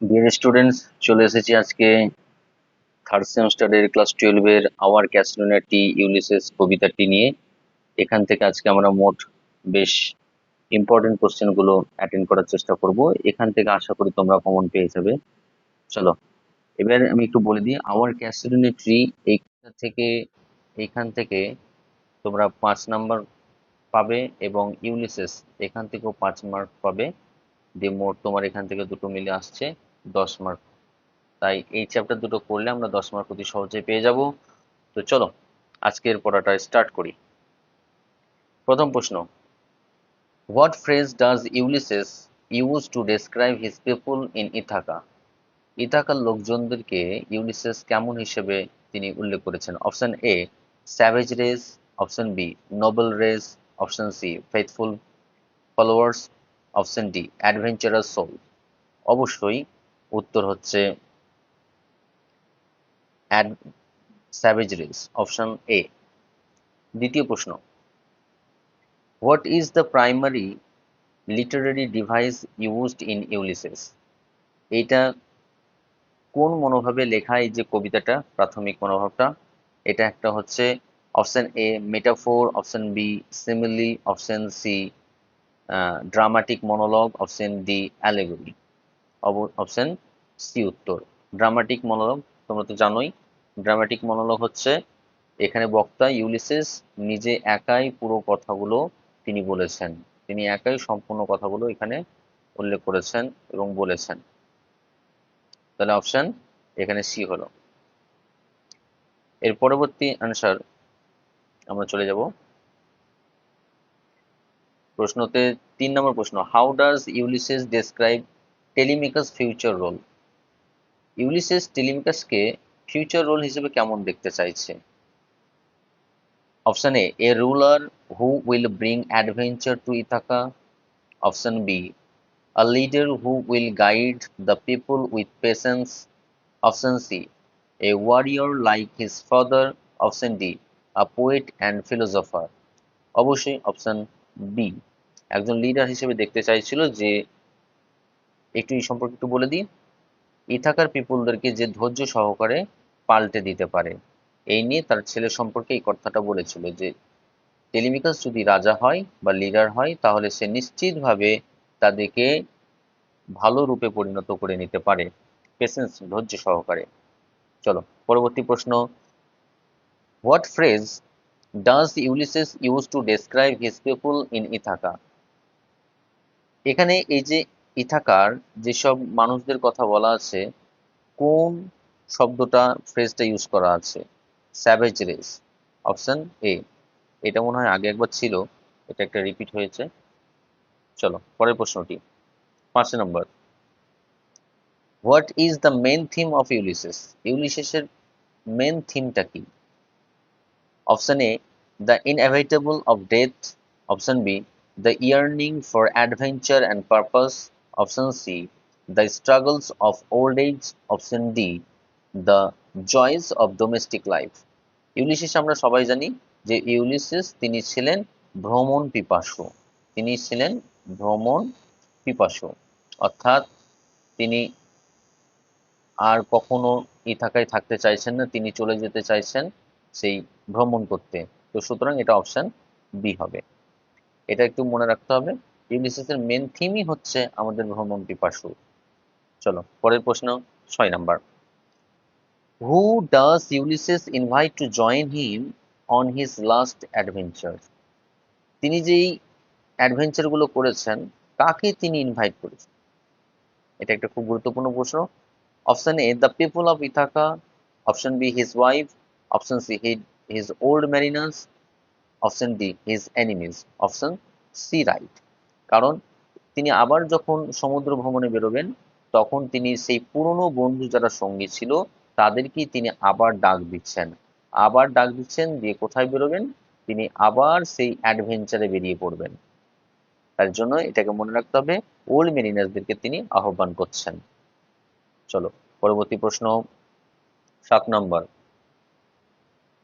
Dear students চলে এসেছি আজকে থার্ড সেমিস্টারের ক্লাস টুয়েলভের আওয়ার ক্যাসলোনাটি ইউলিসেস কবিতাটি নিয়ে। এখান থেকে আজকে আমরা মোট বেশ ইম্পর্টেন্ট কোশ্চেনগুলো অ্যাটেন্ড করার চেষ্টা করব। এখান থেকে আশা করি তোমরা কমন পেয়ে যাবে। চলো, এবার আমি একটু বলে দিই আওয়ার ক্যাসলোনেট্রি এইখান থেকে এইখান থেকে তোমরা পাঁচ নাম্বার পাবে এবং ইউলিসেস এখান থেকেও পাঁচ মার্ক পাবে। দিয়ে মোট তোমার এখান থেকে দুটো মিলে আসছে। দশ মার্ক তাই এই চ্যাপ্টার দুটো করলে আমরা দশ মার্ক অতি সহজে পেয়ে যাব। তো চলো, আজকের পড়াটা স্টার্ট করি। প্রথম প্রশ্ন what phrase does Ulysses use to describe his people in Ithaca ইথাকার লোকজনদেরকে ইউলিসেস কেমন হিসেবে তিনি উল্লেখ করেছেন? Option A savage race option B noble race option C faithful followers option D adventurous soul অবশ্যই উত্তর হচ্ছে অ্যাড স্যাভেজ অপশন এ দ্বিতীয় প্রশ্ন what is the primary literary device used in Ulysses এইটা কোন মনোভাবে লেখা এই যে কবিতাটা, প্রাথমিক মনোভাবটা? এটা একটা হচ্ছে option A metaphor option B simile option C dramatic monologue option D allegory option C উত্তর। ড্রামাটিক মনোলগ তোমরা তো জানোই। ড্রামাটিক মনোলগ হচ্ছে এখানে বক্তা ইউলিসিস নিজে একাই পুরো কথাগুলো তিনি বলেছেন। তিনি একাই সম্পূর্ণ কথাগুলো এখানে উল্লেখ করেছেন এবং বলেছেন। তাহলে অপশন এখানে সি হলো। এর পরবর্তী আনসার আমরা চলে যাব। প্রশ্নতে তিন নম্বর প্রশ্ন how does Ulysses describe Telemachus future role Ulysses টেলিমিকাসকে future role হিসেবে কেমন দেখতে চাইছে option A a ruler who will bring adventure to Ithaca option B a leader who will guide the people with patience. Option C. A warrior like his father. Option D. A poet and philosopher. অবশ্যই option B একজন leader হিসেবে দেখতে চাইছিল যে একটু এই সম্পর্কে একটু বলে দিই। ইথাকার পিপুলদেরকে যে ধৈর্য সহকারে পাল্টে দিতে পারে, এই নিয়ে তার ছেলে সম্পর্কে এই কথাটা বলেছিল যে, টেলিমিকাস যদি রাজা হয় বা লিডার হয়, তাহলে সে নিশ্চিতভাবে তাদেরকে ভালো রূপে পরিণত করে নিতে পারে। পেশেন্স ধৈর্য সহকারে। চলো, পরবর্তী প্রশ্ন। What phrase does Ulysses use to describe his people in Ithaca এখানে এই যে ইথাকার যেসব মানুষদের কথা বলা আছে, কোন শব্দটা ফ্রেজটা ইউজ করা আছে? স্যাভেজ রেস অপশন এ এটা মনে হয় আগে একবার ছিল, এটা একটা রিপিট হয়েছে। চলো, পরের প্রশ্নটি। পাঁচ নম্বর। What is the main theme of Ulysses ইউলিসেসের main থিমটা কি? Option A the inevitable of death option B the yearning for adventure and purpose option C the struggles of old age option D the joys of domestic life Ulysses আমরা সবাই জানি যে Ulysses তিনি ছিলেন ভ্রমণ পিপাসু। তিনি ছিলেন ভ্রমণ পিপাসু। অর্থাৎ তিনি আর কখনো ইথাকায় থাকতে চাইছেন না, তিনি চলে যেতে চাইছেন সেই ভ্রমণ করতে। তো সুতরাং এটা অপশন বি হবে। এটা একটু মনে রাখতে হবে। ইউলিসিসের মেন থিমই হচ্ছে আমাদের ভ্রমণ পিপাসু। চলো, পরের প্রশ্ন ছয় number. Who does Ulysses invite to join him on his last adventure তিনি যেই অ্যাডভেঞ্চারগুলো করেছেন, কাকে তিনি ইনভাইট করেছেন? এটা একটা খুব গুরুত্বপূর্ণ প্রশ্ন। Option A the people of Ithaca option B his wife option C his old mariners option D his enemies option C right কারণ তিনি আবার যখন সমুদ্র ভ্রমণে বেরোবেন, তখন তিনি সেই পুরনো বন্ধু যারা সঙ্গী ছিল, তাদেরকেই তিনি আবার ডাক দিচ্ছেন। আবার ডাক দিচ্ছেন, দিয়ে কোথায় বেরোবেন? তিনি আবার সেই অ্যাডভেঞ্চারে বেরিয়ে পড়বেন। তার জন্য এটাকে মনে রাখতে হবে, ওল্ড মেরিনার্সদেরকে তিনি আহ্বান করছেন। চলো, পরবর্তী প্রশ্ন, সাত নম্বর।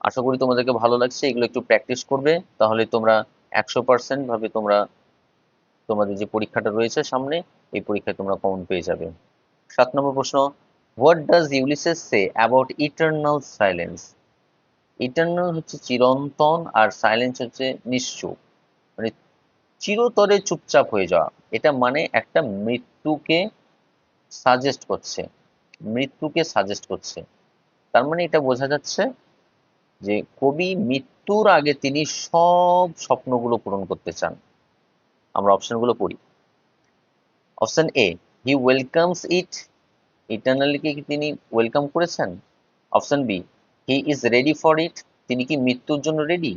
আশা করি তোমাদেরকে ভালো লাগছে, এগুলো একটু প্র্যাকটিস করবে, তাহলে তোমরা একশো পার্সেন্ট ভাবে তোমরা তোমাদের যে পরীক্ষাটা রয়েছে সামনে, এই পরীক্ষায় তোমরা কমন পেয়ে যাবে। সাত নম্বর প্রশ্ন what does Ulysses say about eternal silence eternal হচ্ছে চিরন্তন আর সাইলেন্স হচ্ছে নিশ্চুপ। মানে চিরতরে চুপচাপ হয়ে যাওয়া, এটা মানে একটা মৃত্যুকে সাজেস্ট করছে, মৃত্যুকে সাজেস্ট করছে। তার মানে এটা বোঝা যাচ্ছে যে কবি মৃত্যুর আগে তিনি সব স্বপ্নগুলো পূরণ করতে চান। আমরা অপশনগুলো পড়ি। অপশন এ হি ওয়েলকামস ইট ইটার্নালিকে কি তিনি ওয়েলকাম করেছেন? Option B he is ready for it তিনি কি মৃত্যুর জন্য ready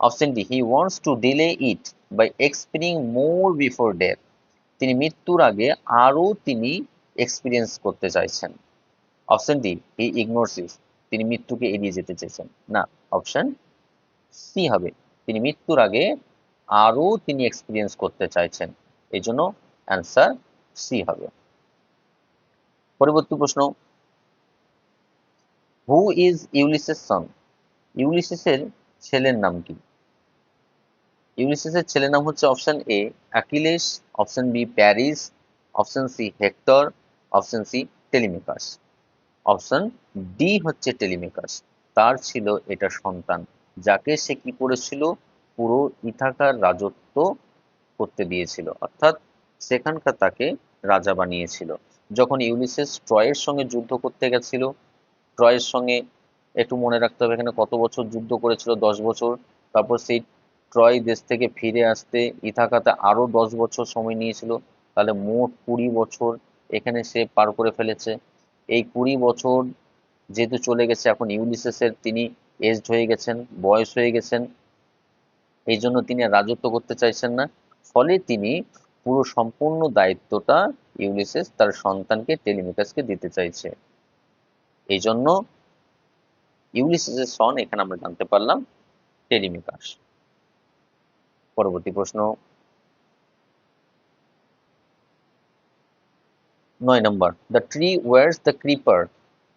option D he wants to delay it by expiring more before death তিনি মৃত্যুর আগে আরও তিনি এক্সপিরিয়েন্স করতে চাইছেন। Option D he ignores it তিনি মৃত্যুকে এড়িয়ে যেতে চেয়েছেন। না অপশন সি হবে। তিনি মৃত্যুর আগে আরও তিনি এক্সপিরিয়েন্স করতে চাইছেন। এই জন্য অ্যান্সার সি হবে। পরবর্তী প্রশ্ন। হু ইজ ইউলিসেস সন ইউলিসিসের ছেলের নাম কি? ইউলিসিসের ছেলের নাম হচ্ছে option A Achilles option B Paris option C Hector option C Telemachus option D হচ্ছে টেলিমিকাস তার ছিল এটা সন্তান, যাকে সে কি করেছিল? পুরো ইথাকার রাজত্ব করতে দিয়েছিল। অর্থাৎ সেখানকার তাকে রাজা বানিয়েছিল। যখন ইউলিসেস ট্রয়ের সঙ্গে যুদ্ধ করতে গেছিল, ট্রয়ের সঙ্গে একটু মনে রাখতে হবে এখানে কত বছর যুদ্ধ করেছিল, দশ বছর। তারপর সেই ট্রয় দেশ থেকে ফিরে আসতে ইথাকাতে আরও দশ বছর সময় নিয়েছিল। তাহলে মোট কুড়ি বছর এখানে সে পার করে ফেলেছে। এই কুড়ি বছর যেহেতু চলে গেছে, এখন ইউলিসেসের তিনি এজড হয়ে গেছেন, বয়স হয়ে গেছেন এই জন্য তিনি রাজত্ব করতে চাইছেন না। ফলে তিনি পুরো সম্পূর্ণ দায়িত্বটা ইউলিসেস তার সন্তানকে টেলিমিকাসকে দিতে চাইছে। এই জন্য ইউলিসিসের সন এখানে আমরা জানতে পারলাম, টেলিমিকাস। পরবর্তী প্রশ্ন। নয় নম্বর the tree wars the creeper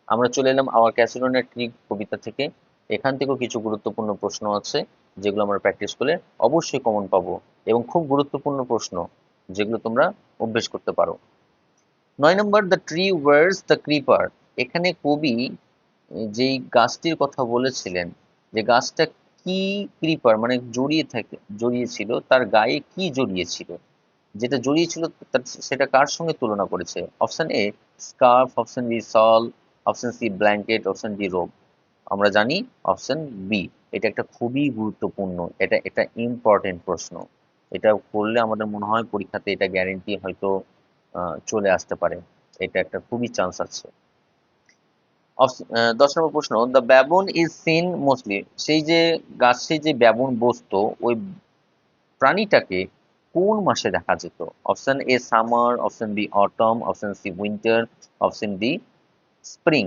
আমরা চলে এলাম আওয়ার ক্যাসিডনের ট্রি কবিতা থেকে। এখান থেকেও কিছু গুরুত্বপূর্ণ প্রশ্ন আছে। যেগুলো আমরা প্র্যাকটিস করলে অবশ্যই কমন পাবো এবং খুব গুরুত্বপূর্ণ প্রশ্ন যেগুলো তোমরা অভ্যেস করতে পারো। নয় নম্বর the tree wars the creeper এখানে কবি যেই গাছটির কথা বলেছিলেন যে গাছটা কি ক্রিপার মানে জড়িয়ে থাকে, জড়িয়েছিল, তার গায়ে কি জড়িয়েছিল? যেটা জড়িয়েছিল সেটা কার সঙ্গে তুলনা করেছে? Option A scarf option B shawl option C blanket option D rug আমরা জানি অপশন বি এটা একটা খুবই গুরুত্বপূর্ণ, এটা এটা ইম্পর্টেন্ট প্রশ্ন। এটা করলে আমাদের মনে হয় পরীক্ষাতে এটা গ্যারেন্টি হয়তো চলে আসতে পারে। এটা একটা খুবই চান্স আছে। দশ নম্বর প্রশ্ন the baboon is seen mostly সেই যে গাছে যে ব্যাবন বসতো, ওই প্রাণীটাকে কোন মাসে দেখা যেত? Option A summer option B autumn option C winter option D spring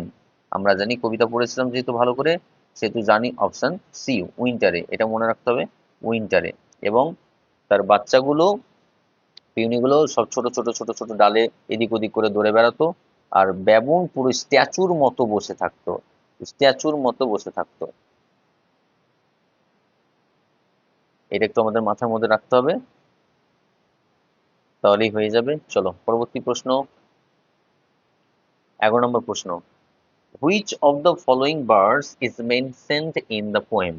আমরা জানি কবিতা পড়েছিলাম যেহেতু ভালো করে, সেহেতু জানি অপশন সি উইন্টারে এটা মনে রাখতে হবে উইন্টারে এবং তার বাচ্চাগুলো, পিউনিগুলো সব ছোট ছোট ছোট ছোট ডালে এদিক ওদিক করে দৌড়ে বেড়াতো। আর ব্যাবন পুরো স্ট্যাচুর মতো বসে থাকতো। স্ট্যাচুর মতো বসে থাকতো। এটা একটু আমাদের মাথার মধ্যে রাখতে হবে। তাহলেই হয়ে যাবে। চলো, পরবর্তী প্রশ্ন। এগারো নম্বর প্রশ্ন। Which of the following birds is mentioned in the poem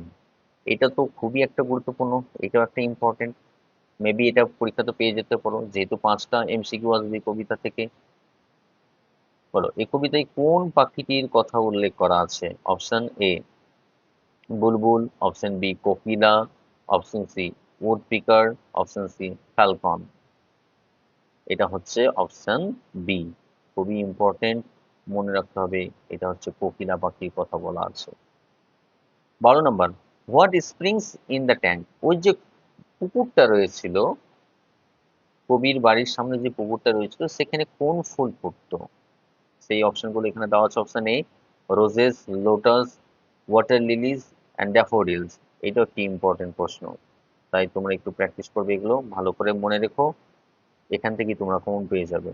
এটা তো খুবই একটা গুরুত্বপূর্ণ, এটাও একটা ইম্পর্টেন্ট মেবি এটা পরীক্ষাতে পেয়ে যেতে পারো, যেহেতু পাঁচটা এমসিকিউ আসবে কবিতা থেকে। বলো, এই কবিতায় কোন পাখিটির কথা উল্লেখ করা আছে? Option A bulbul. Option B kokila option C woodpecker option C falcon এটা হচ্ছে অপশন বি খুবই ইম্পর্টেন্ট মনে রাখতে হবে, এটা হচ্ছে কোকিলা পাখির কথা বলা আছে। বারো নম্বর what springs in the tank ওই যে পুকুরটা রয়েছিল, কবির বাড়ির সামনে যে পুকুরটা রয়েছিল, সেখানে কোন ফুল ফুটতো? সেই অপশনগুলো এখানে দেওয়া আছে, option A roses lotus water lilies and daffodils এটা একটি ইম্পর্টেন্ট প্রশ্ন। তাই তোমরা একটু প্র্যাকটিস করবে এগুলো, ভালো করে মনে রেখো। এখান থেকে তোমরা কমন পেয়ে যাবে।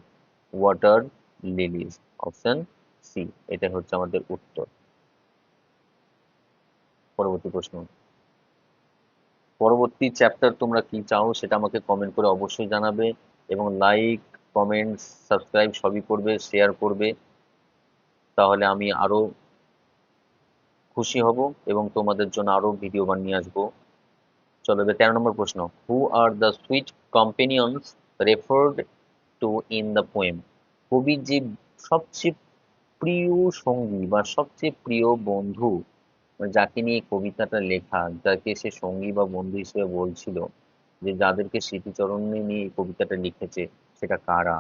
ওয়াটার লিলিজ অপশন সি এটা হচ্ছে আমাদের উত্তর। পরবর্তী প্রশ্ন। পরবর্তী চ্যাপ্টার তোমরা কি চাও সেটা আমাকে কমেন্ট করে অবশ্যই জানাবে এবং লাইক কমেন্ট সাবস্ক্রাইব সবই করবে শেয়ার করবে। তাহলে আমি আরও খুশি হব এবং তোমাদের জন্য আরও ভিডিও বানিয়ে আসব। চলো তেরো নম্বর প্রশ্ন। Who are the sweet companions referred to in the poem কবির যে সবচেয়ে প্রিয় সঙ্গী বা সবচেয়ে প্রিয় বন্ধু মানে যাকে নিয়ে কবিতাটা লেখা, যাকে সে সঙ্গী বা বন্ধু হিসেবে বলছিল যে যাদেরকে স্মৃতিচরণে নিয়ে কবিতাটা লিখেছে, সেটা কারা?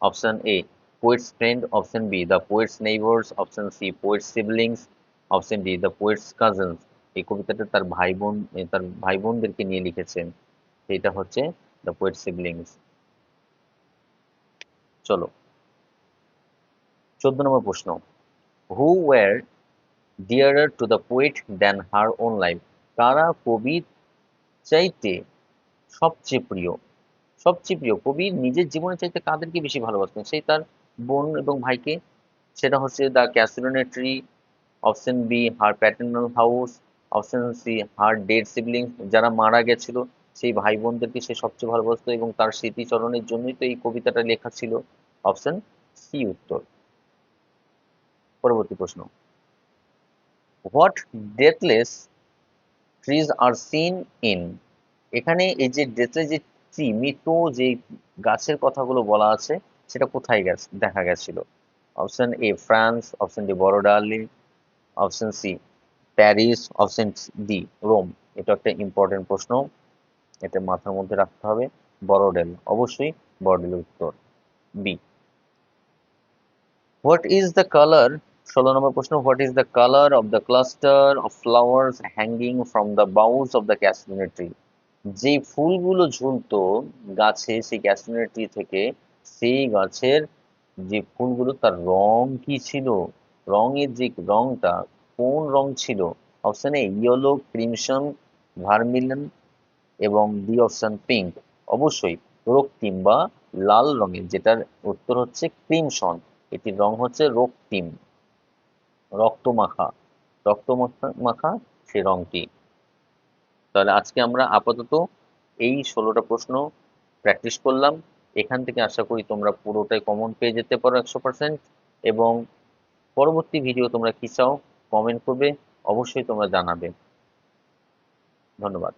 Option A poet's friend option B the poet's neighbours option C poet's siblings option D the poet's cousins এই কবিতাটা তার ভাই বোন তার ভাই বোনদেরকে নিয়ে লিখেছেন। এটা হচ্ছে দ্য পোয়েট সিবলিংস চলো। চোদ্দ নম্বর প্রশ্ন who were dearer to the poet than her own life কারা কবির চাইতে সবচেয়ে প্রিয়? সবচেয়ে প্রিয় কবি নিজের জীবনে চাইতে কাদেরকে বেশি ভালোবাসতেন? সেই তার বোন এবং ভাইকে। সেটা হচ্ছে the casuarina tree option B her paternal house option C her dead siblings যারা মারা গেছিল, সেই ভাই বোনদেরকে সে সবচেয়ে ভালোবাসত এবং তার স্মৃতিচরণের জন্যই তো এই কবিতাটা লেখা ছিল। অপশন সি উত্তর। পরবর্তী প্রশ্ন। What deathless trees are seen in এখানে এই যে ডেথলেস যে ট্রি মৃত যে গাছের কথাগুলো বলা আছে, সেটা কোথায় গেছে, দেখা গেছিল? Option A France option D Borrowdale option C Paris option D Rome এটা একটা ইম্পর্টেন্ট প্রশ্ন। এটা মাথার মধ্যে রাখতে হবে। বড়ডেল অবশ্যই বড়ডেল উত্তর। B what is the colour ষোলো নম্বর প্রশ্ন what is the colour of the cluster of flowers hanging from the boughs of the casuarina tree যে ফুলগুলো ঝুলতো গাছে, সেই ক্যাসিনোনি ট্রি থেকে সেই গাছের যে ফুলগুলো, তার রং কি ছিল? রঙের যে রংটা, কোন রং ছিল? Option A yellow crimson vermilion এবং ডি অপশন পিঙ্ক অবশ্যই রক্তিম বা লাল রঙের, যেটার উত্তর হচ্ছে ক্রিমসন এটির রং হচ্ছে রক্তিম। রক্তমাখা। রক্ত মাখা সে রংটি। তাহলে আজকে আমরা আপাতত এই ষোলোটা প্রশ্ন প্র্যাকটিস করলাম। এখান থেকে আশা করি তোমরা পুরোটাই কমন পেয়ে যেতে পারো একশো পার্সেন্ট এবং পরবর্তী ভিডিও তোমরা কি চাও কমেন্ট করবে, অবশ্যই তোমরা জানাবে। ধন্যবাদ।